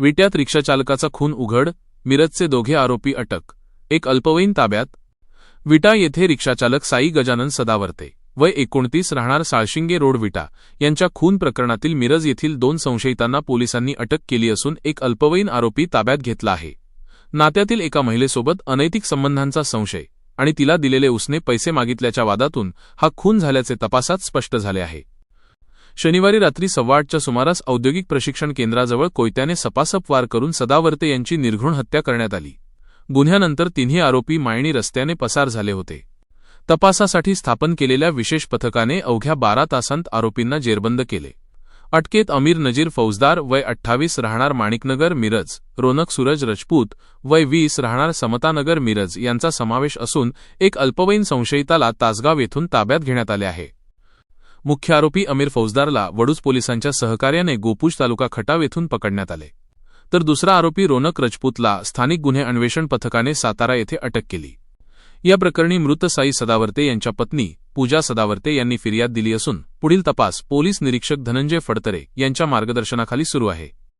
विट्यात रिक्षाचालकाचा खून उघड मिरजचे दोघे आरोपी अटक. एक अल्पवयीन ताब्यात. विटा येथे रिक्षाचालक साई गजानन सदावर्ते वय एकोणतीस राहणार साळशिंगे रोड विटा यांच्या खून प्रकरणातील मिरज येथील दोन संशयितांना पोलिसांनी अटक केली असून एक अल्पवयीन आरोपी ताब्यात घेतला आहे. नात्यातील एका महिलेसोबत अनैतिक संबंधांचा संशय आणि तिला दिलेले उसने पैसे मागितल्याच्या वादातून हा खून झाल्याचे तपासात स्पष्ट झाले आहे. शनिवारी रात्री सव्वा आठच्या सुमारास औद्योगिक प्रशिक्षण केंद्राजवळ कोयत्याने सपासप वार करून सदावर्ते यांची निर्घृण हत्या करण्यात आली. गुन्ह्यानंतर तिन्ही आरोपी मायणी रस्त्याने पसार झाले होते. तपासासाठी स्थापन केलेल्या विशेष पथकाने अवघ्या बारा तासांत आरोपींना जेरबंद केले. अटकेत अमीर नजीर फौजदार वय अठ्ठावीस राहणार माणिकनगर मिरज रोनक सूरज रजपूत वय वीस राहणार समतानगर मिरज यांचा समावेश असून एक अल्पवयीन संशयिताला तासगाव येथून ताब्यात घेण्यात आले आहे. मुख्य आरोपी अमीर फौजदारला वडूज पोलिसांच्या सहकार्याने गोपूज तालुका खटाव येथून पकडण्यात आले. तर दुसरा आरोपी रोनक रजपूतला स्थानिक गुन्हे अन्वेषण पथकाने सातारा येथे अटक केली. या प्रकरणी मृत साई सदावर्ते यांच्या पत्नी पूजा सदावर्ते यांनी फिर्याद दिली असून पुढील तपास पोलीस निरीक्षक धनंजय फडतरे यांच्या मार्गदर्शनाखाली सुरू आहे.